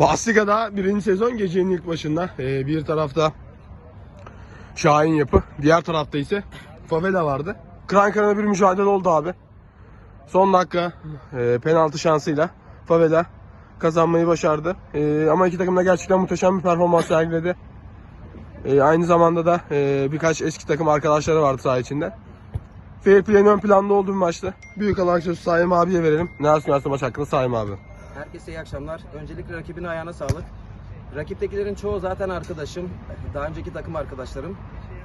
Pasliga'da birinci sezon gecenin ilk başında e, bir tarafta Şahin Yapı, diğer tarafta ise Favela vardı. Kıran kırana bir mücadele oldu abi. Son dakika e, penaltı şansıyla Favela kazanmayı başardı. E, ama iki takım da gerçekten muhteşem bir performans sergiledi. E, aynı zamanda da e, birkaç eski takım arkadaşları vardı saha içinde. Fair play'in ön planda olduğu bir maçtı. Büyük olarak sözü Saim abiye verelim. Ne düşünüyorsun maç hakkında Saim abi? Herkese iyi akşamlar. Öncelikle rakibin ayağına sağlık. Rakiptekilerin çoğu zaten arkadaşım. Daha önceki takım arkadaşlarım.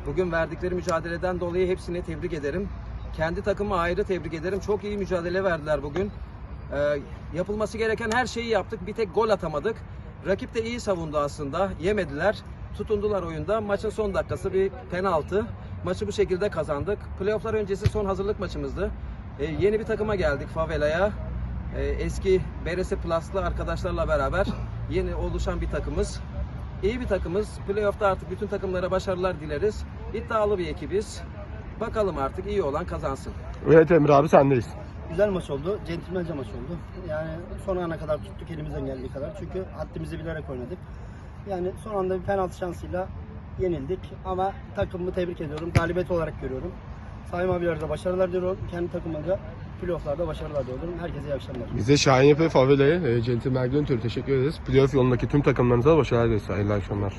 Bugün verdikleri mücadeleden dolayı hepsini tebrik ederim. Kendi takımı ayrı tebrik ederim. Çok iyi mücadele verdiler bugün. Ee, yapılması gereken her şeyi yaptık. Bir tek gol atamadık. Rakip de iyi savundu aslında. Yemediler. Tutundular oyunda. Maçın son dakikası bir penaltı. Maçı bu şekilde kazandık. Playofflar öncesi son hazırlık maçımızdı. Ee, yeni bir takıma geldik Favela'ya. Ee, eski BRS Plus'lı arkadaşlarla beraber yeni oluşan bir takımız. İyi bir takımız. Playoff'ta artık bütün takımlara başarılar dileriz. İddialı bir ekibiz. Bakalım artık iyi olan kazansın. Evet Emre abi sendeyiz. Güzel maç oldu. Centilmence maç oldu. Yani son ana kadar tuttuk elimizden geldiği kadar. Çünkü haddimizi bilerek oynadık. Yani son anda bir penaltı şansıyla yenildik. Ama takımımı tebrik ediyorum. Galibiyet olarak görüyorum. Sayın abilere de başarılar diliyorum. Kendi takımıma da playofflarda başarılar diliyorum. Herkese iyi akşamlar. Biz de Şahin Yapı ve Favela'ya e, Centilmen Ötürü teşekkür ederiz. Playoff yolundaki tüm takımlarınıza da başarılar dileriz. Hayırlı akşamlar.